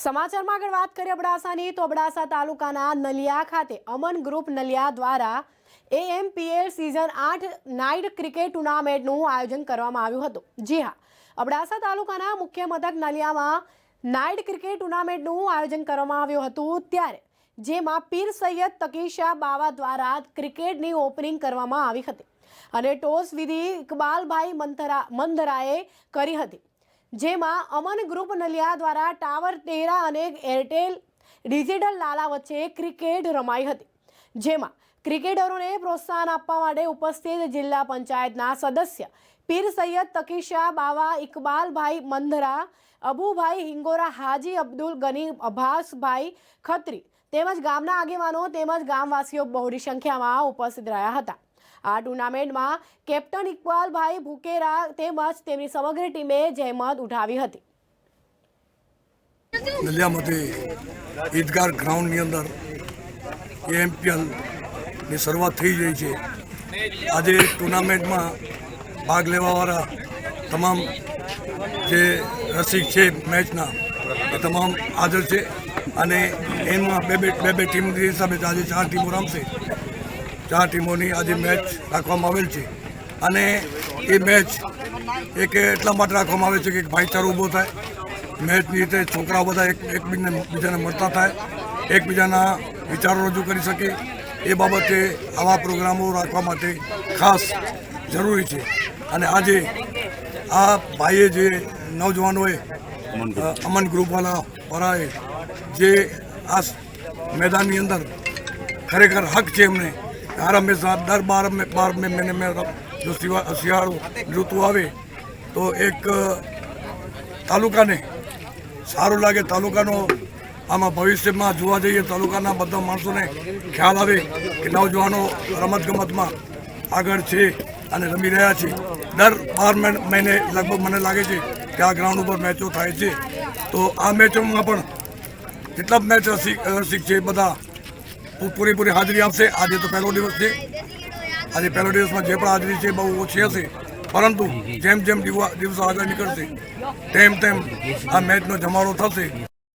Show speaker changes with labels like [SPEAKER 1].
[SPEAKER 1] સમાચારમાં આગળ વાત કરીએ અબડાસાની, તો અબડાસા તાલુકાના નલિયા ખાતે અમન ગ્રુપ નલિયા દ્વારા એએમપીએલ સિઝન આઠ નાઇટ ક્રિકેટ ટુર્નામેન્ટનું આયોજન કરવામાં આવ્યું હતું. જી હા, અબડાસા તાલુકાના મુખ્ય મથક નલિયામાં નાઇટ ક્રિકેટ ટુર્નામેન્ટનું આયોજન કરવામાં આવ્યું હતું ત્યારે, જેમાં પીર સૈયદ તકીશા બાવા દ્વારા ક્રિકેટની ઓપનિંગ કરવામાં આવી હતી. અને ટોસ વિધિ ઇકબાલભાઈ મંથરા મંદરાએ કરી હતી. જેમાં અમન ગ્રુપ નલિયા દ્વારા ટાવર તેરા અને એરટેલ ડિજિટલ લાલા વચ્ચે ક્રિકેટ રમાઈ હતી. જેમાં ક્રિકેટરોને પ્રોત્સાહન આપવા માટે ઉપસ્થિત જિલ્લા પંચાયતના સદસ્ય પીર સૈયદ તકીશા બાવા, ઇકબાલભાઈ મંધરા, અબુભાઈ હિંગોરા, હાજી અબ્દુલ ગની, અભાસભાઈ ખત્રી તેમજ ગામના આગેવાનો તેમજ ગામવાસીઓ બહોળી સંખ્યામાં ઉપસ્થિત રહ્યા હતા. આ ટુર્નામેન્ટમાં કેપ્ટન ઇકબાલભાઈ ભુકેરા તેમજ તેમની સમગ્ર ટીમે જહેમત ઉઠાવી હતી.
[SPEAKER 2] નલિયામાંથી ઈદગાર ગ્રાઉન્ડની અંદર એએમપીએલ શરૂઆત થઈ ગઈ છે. આજે ટુર્નામેન્ટમાં ભાગ લેવાવાળા તમામ જે રસિક છે મેચના, એ તમામ હાજર છે અને એમાં બે બે બે બે ટીમ હિસાબે આજે ચાર ટીમો રમશે. ચાર ટીમોની આજે મેચ રાખવામાં આવેલ છે. અને એ મેચ એક એટલા માટે રાખવામાં આવે છે કે ભાઈચારો ઊભો થાય. મેચની રીતે છોકરાઓ બધા એક એકબીજાને બીજાને મળતા થાય. એકબીજાના વિચારો રજૂ કરી શકે. એ બાબતે આવા પ્રોગ્રામો રાખવા માટે ખાસ જરૂરી છે. અને આજે આ ભાઈએ જે નવજવાનોએ અમન ગ્રુપવાળા વાળાએ જે આ મેદાનની અંદર ખરેખર હક છે એમને હર હંમેશા દર બાર બાર મહિને મેં જો શિયાળો ઋતુ આવે તો એક તાલુકાને સારું લાગે. તાલુકાનો આમાં ભવિષ્યમાં જોવા જઈએ તાલુકાના બધા માણસોને ખ્યાલ આવે કે નવજવાનો રમતગમતમાં આગળ છે અને રમી રહ્યા છે. દર બાર મહિને લગભગ મને લાગે છે કે આ ગ્રાઉન્ડ ઉપર મેચો થાય છે. તો આ મેચોમાં પણ જેટલા મેચ રસિક છે બધા પૂરેપૂરી હાજરી આપશે. આજે તો પહેલો દિવસ છે. આજે પહેલો દિવસમાં જે પણ હાજરી છે, બહુ ઓછી હશે. પરંતુ જેમ જેમ દિવસ આગળ નીકળશે, તેમ તેમ આ મેચનો જમાડો થશે.